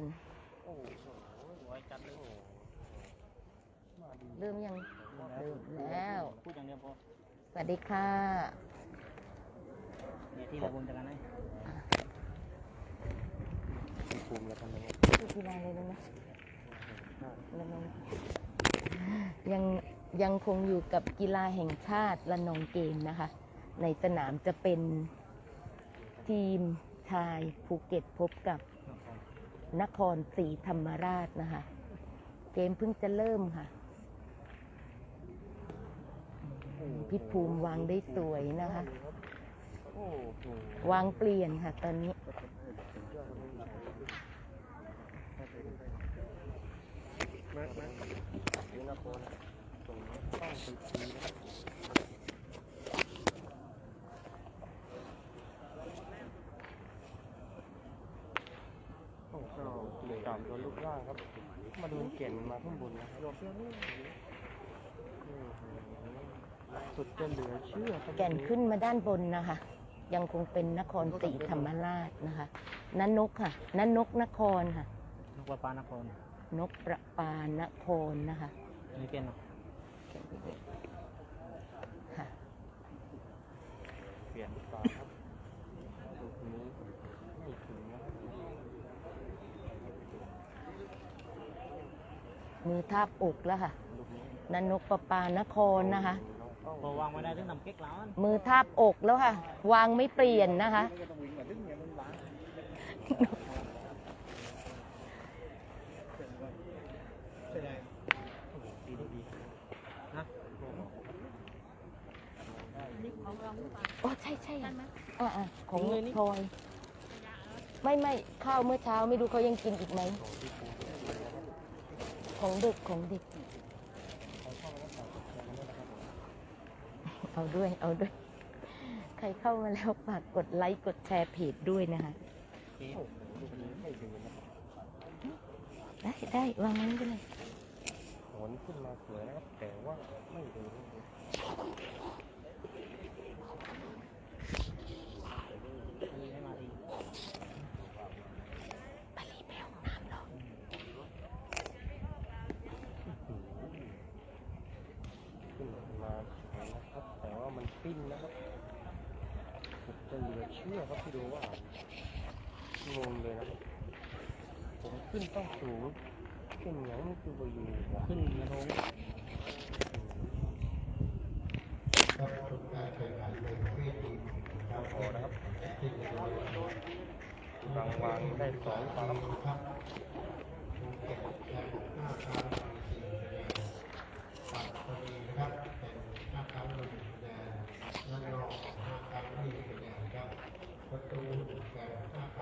รโอ้โหสวยจัดเลยโอ้โหเริ่มยังเริ่มแล้ว พูดอย่างเดียวพอ สวัสดีค่ะเนี่ยที่เราบนจักรนะภูมิแล้วกันเลยชื่อกีฬาอะไรรู้ไหมละนองยังยังคงอยู่กับกีฬาแห่งชาติละนองเกมนะคะ ในสนามจะเป็นทีมชายภูเก็ตพบกับ นครศรีธรรมราชนะคะ เกมเพิ่งจะเริ่มค่ะพี่ภูมิวางได้สวยนะคะ วางเปลี่ยนค่ะตอนนี้ มามาเดี๋ยวนะคนส่งต้องไปทีนะโอ้โห ตามตัวลูกล่างครับ มาดูเก่นมาข้างบนนะครับสุดจะเหลือเชื่อครับแก่นขึ้นมาด้านบนนะคะ ยังคงเป็นนครศรีธรรมราชนะคะนันนกค่ะนันนกนครค่ะ นกปลาปานครนกประปานครนะคะนี่เป็นเขียนไปเลยค่ะ เปลี่ยนปลาครับลูกนี้ไม่ถึงนะ มือทาบอกแล้วค่ะลูกนี้นันนกประปานครนะคะ พอวางไว้ได้ถึงนำเก๊กแล้วมือทาบอกแล้วค่ะ วางไม่เปลี่ยนนะคะก็ต้องวิ่งมาดึงเนี่ยมันวางใช่ได้โอ้โหดีดีดีนะโอ้ใช่ใช่อ่าอ่าของพลอยไม่ไม่ข้าวเมื่อเช้าไม่รู้เขายังกินอีกไหม ของเด็กของเด็ก เอาด้วย เอาด้วย ใครเข้ามาแล้วฝากกดไลค์กดแชร์เพจด้วยนะคะโอ้โหลูกนี้ไม่ถึงนะครับได้ได้วางนั้นไปเลยโหนขึ้นมาสวยนะครับ แต่ว่าไม่ถึงให้มาดี ไปรีบไปห้องน้ำหรอ ขึ้นมาสวยนะครับ แต่ว่ามันปิ้นนะครับสุดจะ เชื่อครับที่ดูว่างงเลยนะครับผมขึ้นต้องสูงขึ้นเหงานี่คือไปอยู่ขึ้นกระทงพอนะครับวางวางได้สอง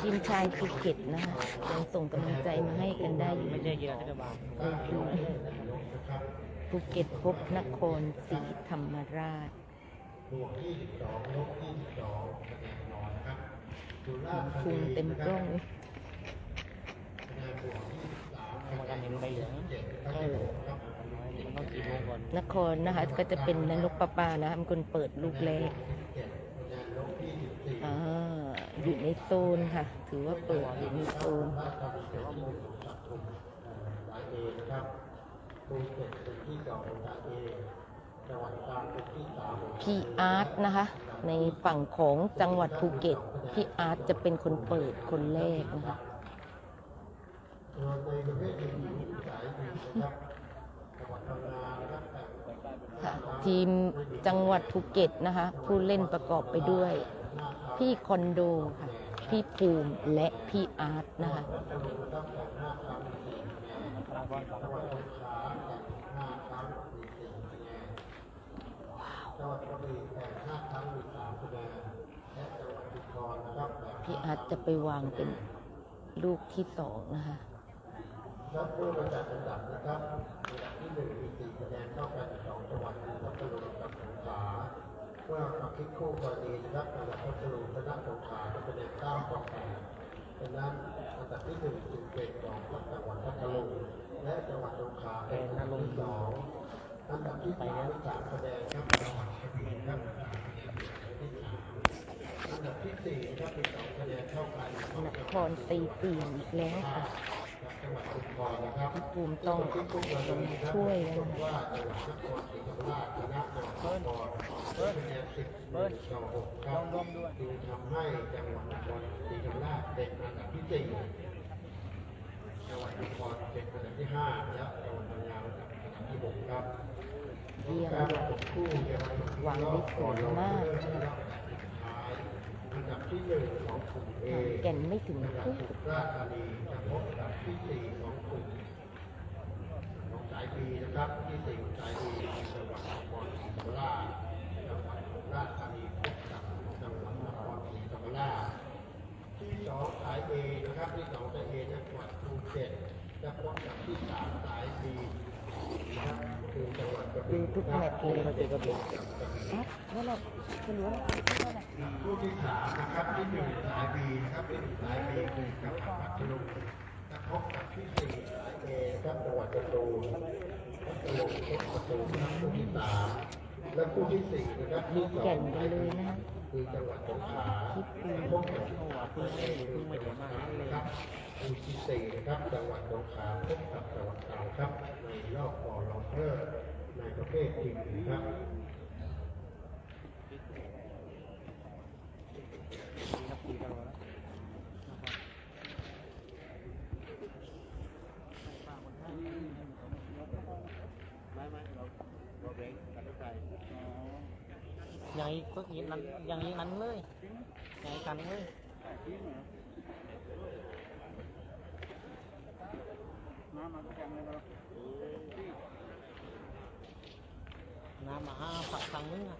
ทีมชายภูเก็ตนะคะยังส่งกำลังใจมาให้กันได้อยู่ไม่ใช่กีฬาที่จะบางเออดูภูเก็ตพบนครศรีธรรมราชคุงเต็มกล้องเลยกรรมการเห็นใบเหลืองเออมันต้องกี่โมงก่อนนครนะคะก็จะเป็นนรกประปานะคะเป็นคนเปิดลูกแรกอ่า อยู่ในโซนค่ะ ถือว่าเปิดอยู่ในโซนพี่อาร์ตนะคะ ในฝั่งของจังหวัดภูเก็ตพี่อาร์ตจะเป็นคนเปิดคนแรกนะคะค่ะทีมจังหวัดภูเก็ตนะคะ ผู้เล่นประกอบไปด้วย พี่คอนโดค่ะ พี่ภูมิและพี่อาร์ตนะคะ พี่อาร์ตจะไปวางเป็นลูกที่สองนะคะรับผู้ประจัดอันดับนะครับอันดับที่หนึ่งมีสี่คะแนนเท่ากันสองจังหวัดคือพัทลุงกับสงขลา เมื่อมาคิดคู่กรณีนะครับจังหวัดพัทลุงชนะสงขลาด้วยคะแนนเก้าต่อแปดดังนั้นอันดับที่หนึ่งจึงเป็นของจังหวัดพัทลุงและจังหวัดสงขลาเป็นอันดับที่สองอันดับที่สามสามคะแนนครับจังหวัดกระบี่ครับอันดับที่สี่นะครับเป็นสองคะแนนเท่ากันนครตีสี่อีกแล้วค่ะ จังหวัดชุมพรนะครับพี่ภูมิต้องลงช่วยแล้วนะว่าจังหวัดนครศรีธรรมราชชนะจังหวัดชุมพรด้วยคะแนนสิบหนึ่งต่อหกครับจึงทำให้จังหวัดนครศรีธรรมราชเป็นอันดับที่สี่จังหวัดชุมพรเป็นอันดับที่ห้าและจังหวัดพังงาเป็นอันดับที่หกครับเยี่ยมการเลยประกบคู่ในวันสุดวางได้สวยมาก อันดับที่หนึ่งของกลุ่มเอแก่นไม่ถึงครึ่งสุราษฎร์ธานีจะพบกับที่สี่ของกลุ่มของสายบีนะครับที่สี่ของสายบีจังหวัดนครศรีธรรมราชจังหวัดราษฎร์ธานีพบกับจังหวัดนครศรีธรรมราชที่สองสายเอนะครับที่สองสายเอจังหวัดภูเก็ตจะพบกับที่สามสายบีนะครับ ดูทุกแมตช์เลยมาเจอกับผมนั่นแหละคุณรู้แล้วนั่นแหละผู้ที่สามนะครับที่หนึ่งสายบีนะครับที่หนึ่งสายบีคือจับผักพัทลุงจะพบกับที่สี่สายเอครับจังหวัดสตูลพัทลุงพบสตูลนะครับผู้ที่สามและผู้ที่สี่นะครับที่สองแก่นกันเลยนะ คือจังหวัดสงขลาพบกับเพิ่งไม่เพิ่งไม่ถึงมากครับอุชิเซนะครับจังหวัดสงขลาพบกับจังหวัดตราดครับในรอบก่อนรอบเอร์ในประเภททีมนะครับไม่ไม่เราเราเบรกกันทุกใจ อย่างนี้ก็อย่างนั้นอย่างนี้นั้นเลยอย่างนี้กันเลยน้ำมาห้าฝักครั้งนึงอะ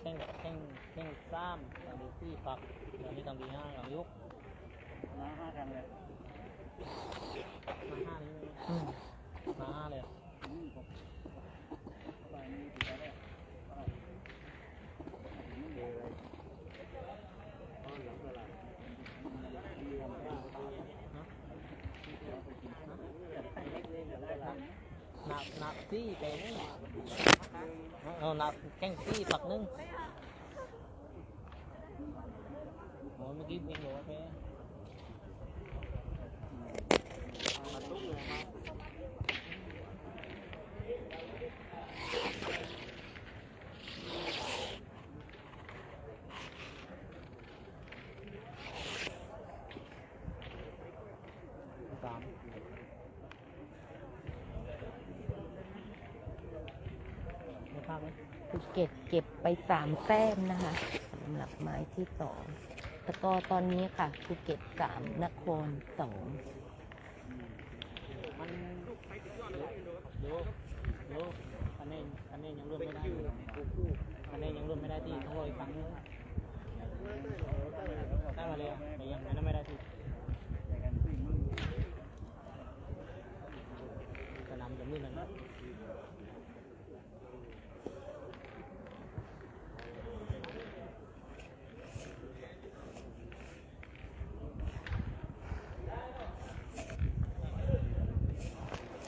แข่งแข่งแข่งสามตอนนี้สี่ฝักตอนนี้ตอนที่ห้าหลังยกมาห้ากันเลยมาห้านี่เลยอืมมาห้าเลยอะ นับนับซี่ไปนึงเอานับแข้งซี่ฝักนึงโอ้เมื่อกี้เองบอกว่าแพ้สามไม่พลาดไหม ภูเก็ตเก็บไปสามแต้มนะคะสำหรับไม้ที่สองตะกอร์ตอนนี้ค่ะภูเก็ตสามนครสอง มันเดี๋ยวเดี๋ยวเดี๋ยวคะแนนคะแนนยังรวมไม่ได้คะแนนยังรวมไม่ได้ที่ต้องรออีกครั้งนึงได้มาเลยอะแต่ยังนั้นไม่ได้ที่สนามจะมืดแล้วนะ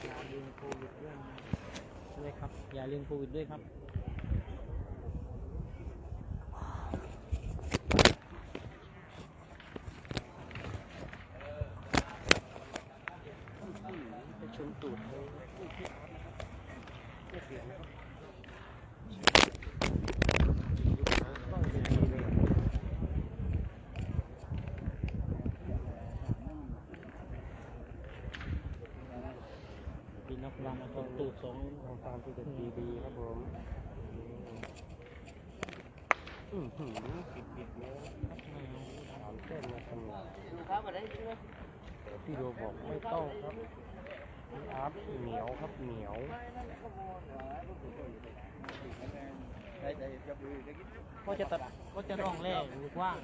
อย่าลืมโควิดด้วยนะด้วยครับ อย่าลืมโควิดด้วยครับ จะชนตูดเลย ปีนักลำมาตอน ตูดสองทางตามที่จะดีดีครับผมอือหือปิดปิดเลยสามเส้นมาทำงานแต่พี่โดบอกไม่ต้องครับพี่อาร์ตเหนียวครับเหนียวก็จะตัดก็จะร่องแรกหรือว่าง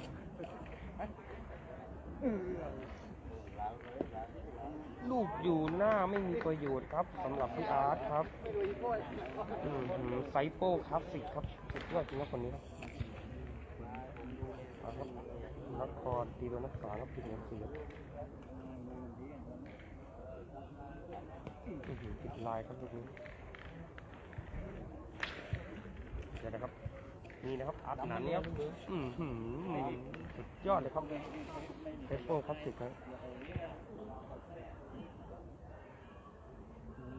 ลูกอยู่หน้าไม่มีประโยชน์ครับสำหรับพี่อาร์ตครับอืมหือไซโป้คลาสสิกครับสุดยอดจริงนะคนนี้ครับเอาครับนครตีโดนนักษาครับผิดเงินเสียอื้อหือผิดลายครับลูกนี้เดี๋ยวนะครับนี่นะครับอาร์ตหนานเนี้ครับอืมหือ สุดยอดเลยครับไซโป้คลาสสิกครับ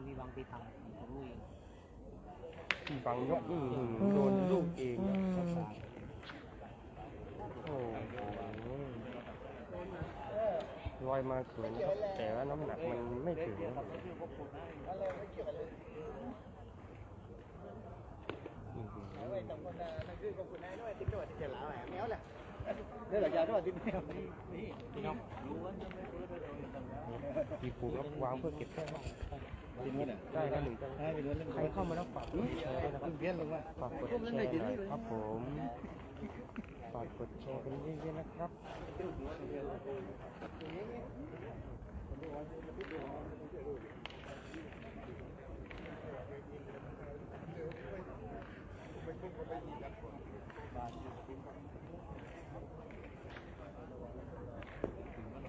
มีบางปีทำผมรู้เองที่บังยกอื้อหือโดนลูกเองอืนะมโอ้โหลอยมาสวยนะครับแต่ว่าน้ำหนักมันไม่ถึงนะครับอื้อหือ นี่แหละยาด้วยที่นี่พี่น้องรู้ว่ามีปูครับวางเพื่อเก็บแค่ครับที่นู้อะได้แล้วหนึ่งใครเข้ามาแล้วฝากกดแชร์ด้วยนะครับเพี้ยนลงมาฝากกดแชร์หน่อยครับผมฝากกดแชร์กันเยอะๆนะครับ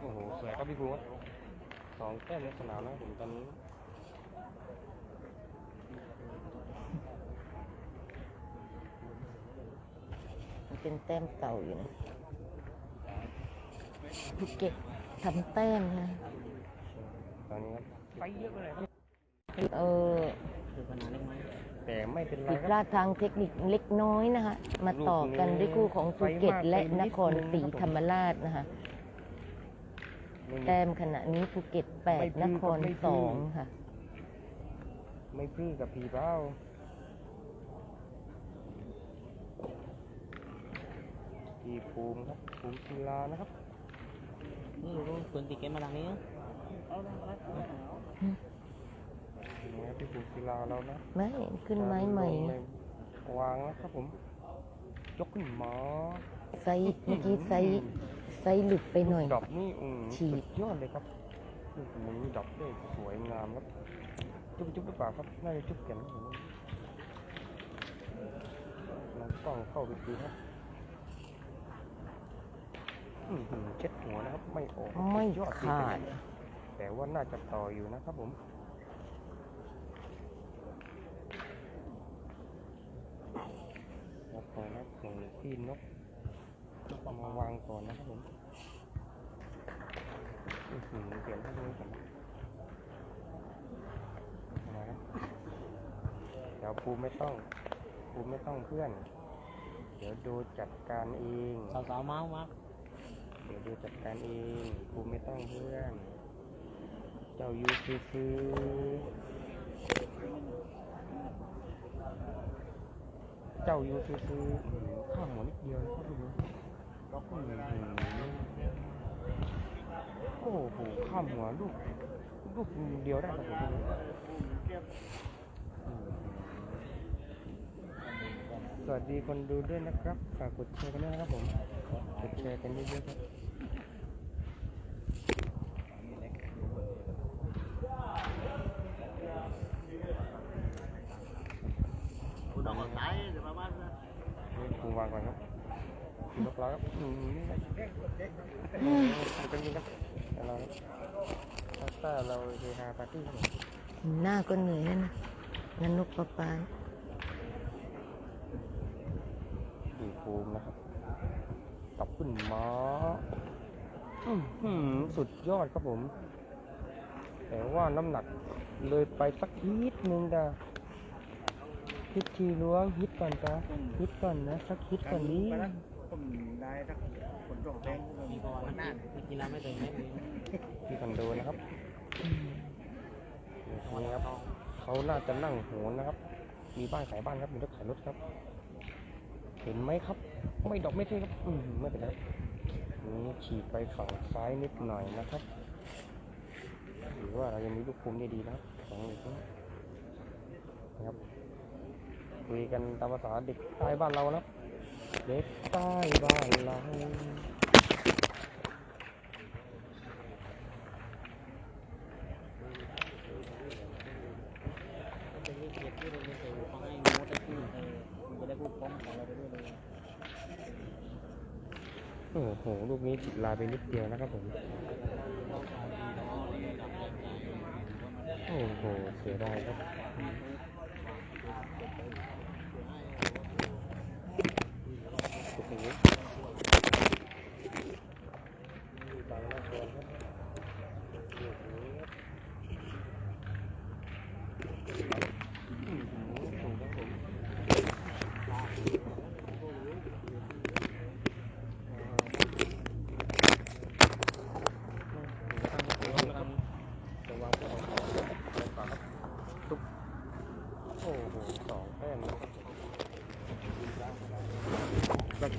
โอ้โห สวยครับพี่ภูมิสองแต้มในสนามนะครับผมตอนนี้มันเป็นแต้มเก่าอยู่นะภูเก็ตทำแต้มนะตอนนี้ครับไปเยอะไปเลยครับเออคือปัญหาเล็กน้อยแต่ไม่เป็นไรผิดคพรับลาดทางเทคนิคเล็กน้อยนะคะ มาต่อกันด้วยคู่ของภูเก็ตและนครศรีธรรมราชนะคะไม่มี แต้มขณะนี้ภูเก็ตแปดไม่พนลิ้งครก็ไม่พลิ้งสองค่ะ ไม่พลื้กับผีเบ้าพี่ภูมิครับภูมิศิลานะครับนี่รู้ปืนติดเกมมาทางนี้นี่ครับพี่ภูมิศิลาเรานะไม่ขึ้นไม้ใหม่ลงเลยวางนะครับผมยกขึ้นมาไซส์เมื่อกี้ไซส์ ไซส์หลุดไปหน่อย ดอกนี่อืมฉีด สุดยอดเลยครับลูกนี้ดอกได้สวยงามครับ จุ๊บจุ๊บหรือเปล่าครับ น่าจะจุ๊บกันผมเราต้องเข้าไปดูครับอื้อหือเช็ดหัวนะครับ ไม่ออกไม่สุยอขาดจริงๆแต่ว่าน่าจะต่ออยู่นะครับผมแล้วของนักส่งพี่นกเอา มาวางก่อนนะครับผมอื้อหือเปลี่ยนให้ดูก่อนนะมาครับเดี๋ยวภูไม่ต้องภูไม่ต้องเพื่อน เดี๋ยวดูจัดการเองสาวๆเมาส์มากเดี๋ยวดูจัดการเองภูไม่ต้องเพื่อน เจ้ายูคือคือเจ้ายูคือคืออื้อหือข้ามหัวนิดเดียวนะครับทุกคน ล็อกอื้อหือโอ้โหข้ามหัวลูกลูกเดียวได้ครับผมสวัสดีคนดูด้วยนะครับ ฝากกดแชร์กันด้วยนะครับผมกดแชร์กันเยอะๆครับคุณต้องสายเดี๋ยวมาบ้านนะคุณวางก่อนครับ คุณยกล้อครับอืมนี่ครับมันเป็นอยังไงครับเราพาสต้าเราเฮฮาปาร์ตี้ครับหน้าก็เหนื่อยนะนันนกปลาปายดีภูมินะครับตับขึ้นมาอื้อหือสุดยอดครับผม แต่ว่าน้ำหนักเลยไปสักนิดนึงดาฮิตทีล้วงฮิตก่อนจ้าฮิตก่อนนะ สักฮิตก่อนนี้ ผมได้สักผลส่งแรงมีประวัติหน้ากีฬาไม่เคยไม่มีที่คอนโดนะครับอืมนี่ครับเขาน่าจะนั่งโหนนะครับ มีบ้านขายบ้านครับมีรถขายรถครับ เห็นไหมครับ ไม่ดอกไม่เท่ครับอืมไม่เป็นไรครับนี่ฉีดไปฝั่งซ้ายนิดหน่อยนะครับหรือว่าเรายังมีลูกคุมได้ดีนะครับสองลูกนี้นะครับคุยกันตามภาษาเด็กใต้บ้านเรานะครับ เด็กใต้บ้านเราโอ้โห ลูกนี้จิตลาไปนิดเดียวนะครับผม โอ้โห เสียดายครับ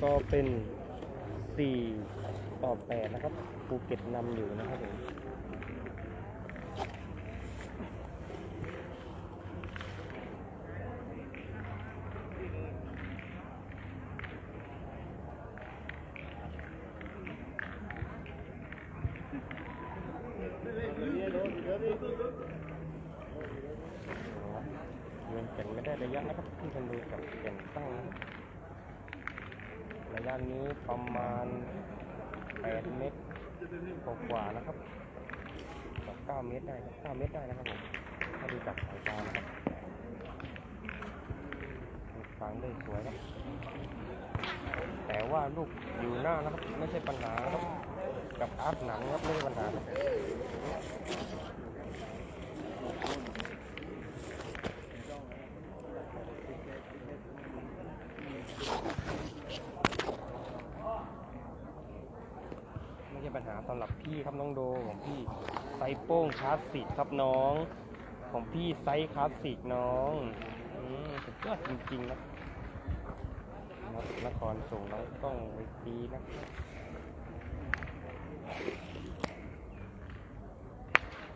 ก็เป็น4ต่อ8นะครับภูเก็ตนำอยู่นะครับผม เงินแก่นไม่ได้ระยะนะครับที่กันดูกับแก่นตั้งนะครับระยะนี้ประมาณ 8 เมตรกว่าๆนะครับกับ9เมตรได้ครับ9เมตรได้นะครับผม ถ้าดูจากสายตานะครับฟังได้สวยครับแต่ว่าลูกอยู่หน้านะครับไม่ใช่ปัญหาครับกับอาร์ตหนังครับไม่ใช่ปัญหาไม่ใช่ปัญหาสำหรับพี่ครับน้องโดของพี่ไซโป้งคลาสสิกครับน้อง ของพี่ไซส์คลาสสิกน้องอืมสุดยอดจริงๆนะครับนครส่งน้องต้องไปตีนะ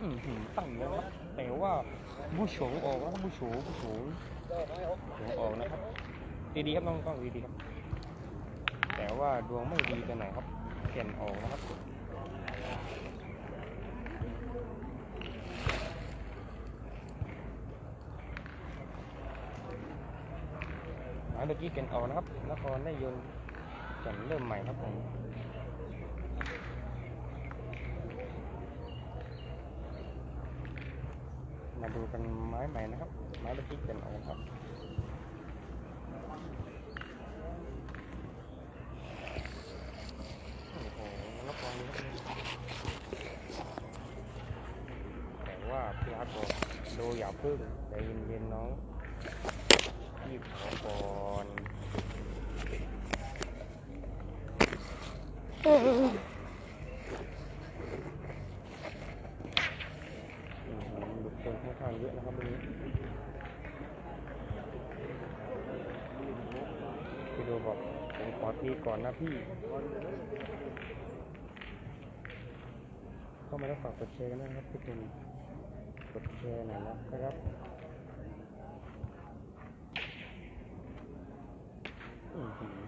อือหือตั้งแล้วครับแต่ว่าบูโฉงออกวครับบูโฉงบูโฉงโฉงออกนะครับดีๆครับน้องกล้องดีๆครับ แต่ว่าดวงไม่ดีไปไหนครับเก่นออกนะครับ หมาย เมื่อกี้เก่นออกนะครับนครได้ยนต์แก่นเริ่มใหม่ครับผมมาดูกันไม้ใหม่นะครับ ไม้เมื่อกี้เก่นออกครับแล้วกองนี้ครับแต่ว่าพี่อาร์ตบอกดูอย่าพึ่งใจเย็นๆน้องพี่ขอก่อนอือหือหลุด คนค่อนข้างเยอะนะครับวันนี้พี่ดูบอกผมขอทีก่อนนะพี่ เข้ามาแล้วฝากกดแชร์กันนะครับทุกคนกดแชร์หน่อยนะครับ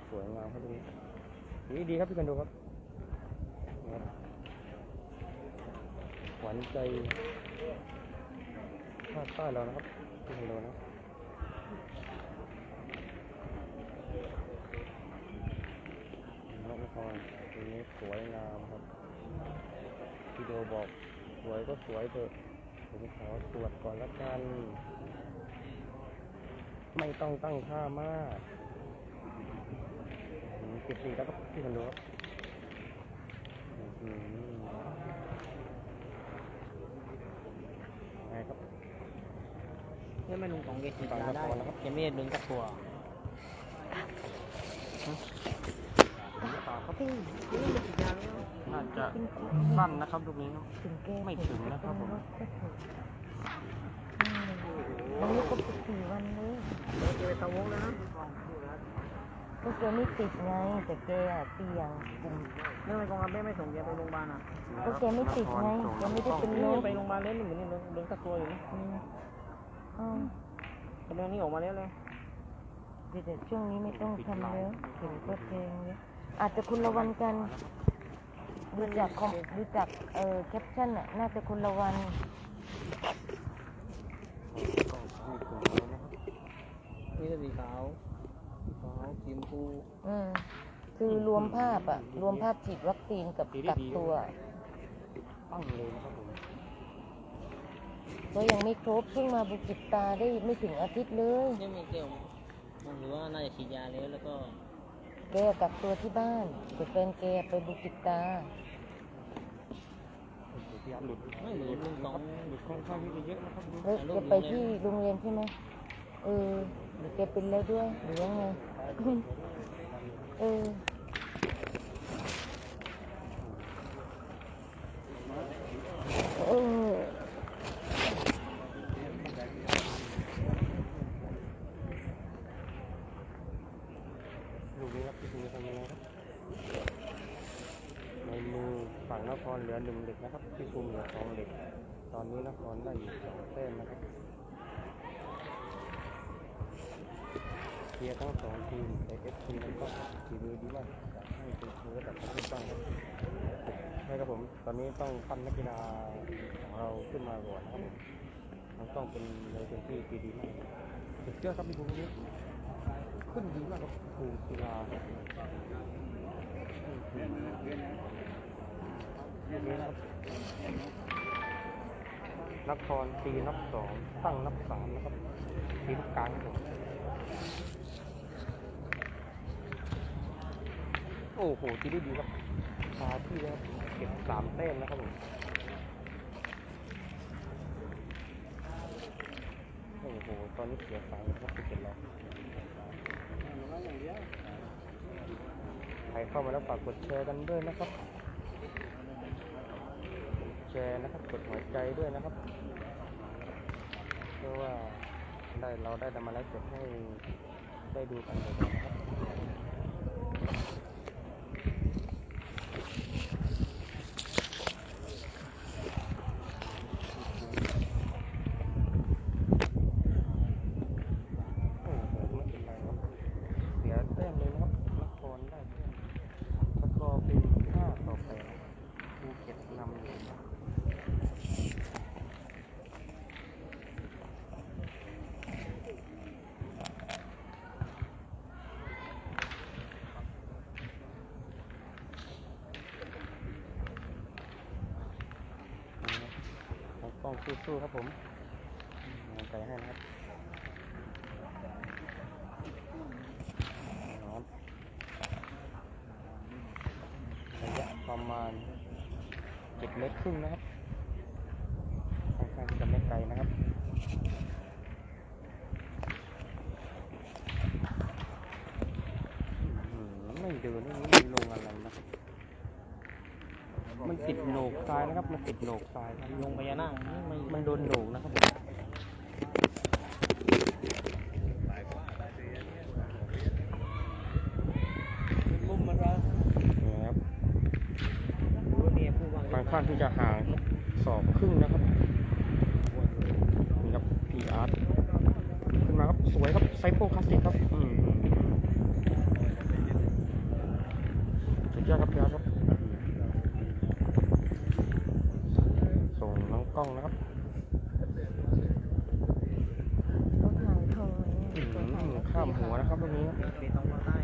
สวยงามครับตรงนี้นี่ดีครับพี่กันดูครับ หวานใจภาคใต้เรานะครับพี่กันดูนะนกนครตรงนี้สวยงามครับพี่โดบอกสวยก็สวยเถอะผมขอตรวจก่อนละกัน ไม่ต้องตั้งค่ามากสิบสี่แล้วก็พี่คนดูครับอื้อหือ ไงครับนี่ไม่ลุงของเกจิได้ละครนะครับยังไม่ได้ดึงกับตัวปากครับพี่น่าจะสั้นนะครับลูกนี้ไม่ถึงนะครับผมวันนี้ก็เป็นสี่วันเลยเจอตะวงแล้วนะ ก็แกไม่ติดไง แต่แกอะเสี่ยงกลุ่มเรื่องอะไรกองอาเบ้ไม่ส่งแกไปโรงพยาบาลอะก็แกไม่ติดไงแกไม่ได้เป็นโรนี่คไปโรงพยาบาลแล้วนี่เหมือนนี่เดินกับตัวอยู่นี่อืมอ๋อตอนนี้ออกมาแล้วเลยเดี๋ยวๆช่วงนี้ไม่ต้องทำแล้วเห็นก็เพลงเนี่ยอาจจะคุณละวันกันดูจากคอมดูจากเอ่อแคปชั่นอะน่าจะคุณละวันต้องพูดถึงก็สีขาว สีขาวสีชมพูอืมคือรวมภาพอะรวมภาพฉีดวัคซีนกับกักตัวปั้งเลยนะครับผมก็ยังไม่ครบเพิ่งมาบุกิตาได้ไม่ถึงอาทิตย์เลยเนี่ยมีเกลียวผมหรือว่าน่าจะฉีดยาแล้วแล้วก็แกกักตัวที่บ้านแต่แฟนแกไปบุกิตาโอ้โหพี่อาร์ตหลุดไม่หรือลุงสองหลุดค่อนข้างที่จะเยอะนะครับดูแล้วแกไปที่โรงเรียนใช่ไหมเออหรือแกเป็นแล้วด้วยหรือยังไง เออเออลูกนี้ครับพี่คุณทำยังไงครับในมือฝั่งนครเหลือหนึ่งเหล็กนะครับพี่ภูมิเหลือสองเหล็กตอนนี้นครได้อยู่สองแต้มนะครับ เคลียร์ทั้งสองทีมแต่เอฟทีนั้นก็ทีมือดีมากให้เป็นมือระดับประเทศบ้างครับใช่ครับผม ตอนนี้ต้องปั้นนักกีฬาของเราขึ้นมาก่อนนะครับผมมันต้องเป็นในเป็นที่ที่ดีมากสุดยอดครับพี่ภูมิขึ้นดีมากครับภูมิกีฬานี่นะครับนครตีนับสองตั้งนับสามนะครับทีมกลางครับผม โอ้โหทีได้ดีครับพาที่นะครับเก็บสามแต้มนะครับผมโอ้โห ตอนนี้เสียสายนะครับที่เป็นเราใครเข้ามาแล้วฝากกดแชร์กันด้วยนะครับแชร์นะครับ กดหัวใจด้วยนะครับเพื่อว่าได้เราได้ทำมาแล้วจดให้ได้ดูกันบ่อยนะครับ โอ้โหไม่เป็นไรครับ เสียแต้มเลยนะครับนครได้แต้มสกอร์เป็นห้าต่อแปดภูเก็ตนำอยู่เราต้อง สู้ครับผมกำลังใจให้นะครับครับระยะประมาณเจ็ดเมตรครึ่งนะครับค่อนข้างที่จะไม่ไกลนะครับอื้อหือไม่เดินไม่มีลงอะไรนะครับ มัน ติดโหนกทรายนะครับ มันติดโหนกทรายครับลงพญานาคไม่มันโดนโหนกนะครับบาเมียพูดว่าค่อนข้างที่จะห่างสอบครึ่งนะครับพีอาร์ตขึ้นมาครับ สวยครับ ไซโปคลาสติกครับ อืมสุดยอดครับพีอาร์ตครับ ส่งน้องกล้องนะครับ เขาถ่ายเขาไว้ อื เนี่ย มข้ามหัวนะครับตรงนี้ครับ เปตองมาได้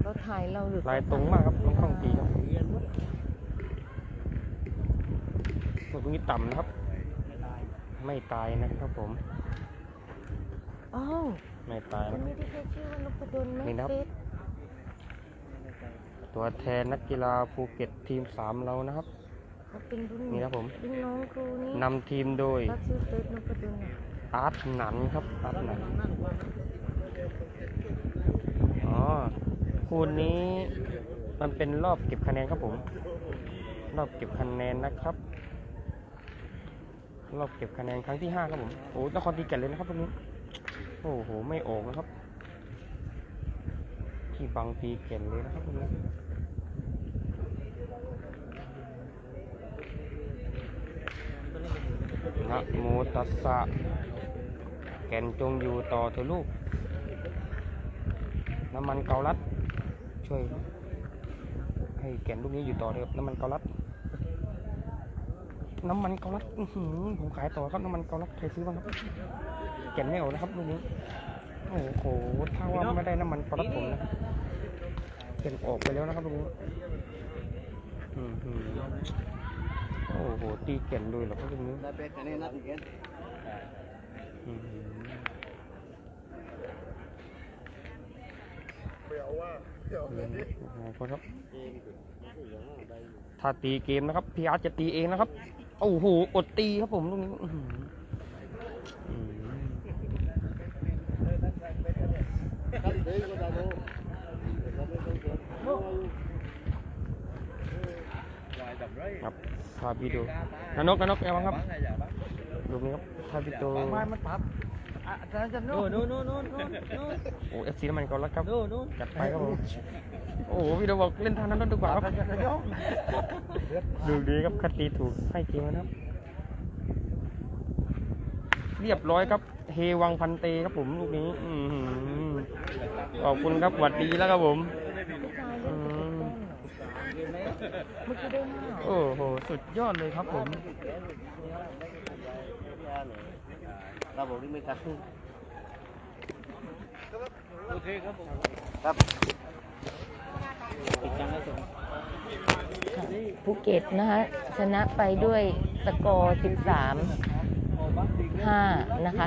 เขาถ่ายเราหรือ ลายตรงมากครับน้องกล้องตีครับ เรียนรู้ ตรงนี้ต่ำนะครับไม่ได้ไม่ตายนะครับผมอ้าวไม่ตายมันะนครับไม่ได้แค่ชื่อว่านพดลไหมนี่นะครับเฟซไม่ได้ตัวแทนนักกีฬาภูเก็ตทีมสามเรานะครับเขาเป็นรุ่นนี่ครับผมรุ่นน้องครูนี่นำทีมโดยเขาชื่อเฟซนพดลน่ะอาร์ตหนันครับอาร์ตหนันอ๋อคู่นี้มันเป็นรอบเก็บคะแนนครับผม รอบเก็บคะแนนนะครับ รอบเก็บคะแนนครั้งที่ห้าครับผมโอ้นครตีแก่นเลยนะครับตรงนี้โอ้โหไม่ออกนะครับ ที่บางตีแก่นเลยนะครับตรงนี้นะโมตัสสะแก่นจงอยู่ต่อเถอลูกน้ำมันเกาลัดช่วยให้แก่นลูกนี้อยู่ต่อเถอะน้ำมันเกาลัด น้ำมันเกาลัดผมขายต่อครับน้ำมันเกาลัดใครซื้อบ้างครับแก่นไม่ออกนะครับลูกนี้โอ้โหถ้าว่าไม่ได้น้ำมันปลาผมนะเข็นออกไปแล้วนะครับลุงอืมอืมโอ้โหตีเก่นเลยเหรอครับลุงนี้ได้เป็ดอันนี้นัดอีกแล้วอืมโอ้โหครับถ้าตีเกมนะครับ พีอาร์จะตีเองนะครับ โอ้โหอดตีครับผมตรงนี้อื้อหืออืมครับพาพี่ดูนานกนานกเอาบ้างครับดูนี่ครับพาพี่ดูไม่มันปับอาจารย์จะโน่นโน่นโน่นโน่นโน่นโน่นโอ้เอฟซีน้ำมันก่อนแล้วครับโน่นโน่นจัดไปครับผม โอ้โหพี่ดูบอกเล่นทางนั้นดีกว่าครับดูดีครับคัดตีถูกให้เกมนะครับ เรียบร้อยครับ เฮวังพันเตครับผมลูกนี้อือหือขอบคุณครับหวัดดีแล้วครับผมผู้ชายอืเล่นตุ๊กมแก้เมื่อกี้ได้ห้าโอ้โห สุดยอดเลยครับผมเราบอกที่ไม่ทันโอเคครับผมครับติดจังแล้วส่ง ภูเก็ตนะคะชนะไปด้วยสกอร์ 13 5 นะคะ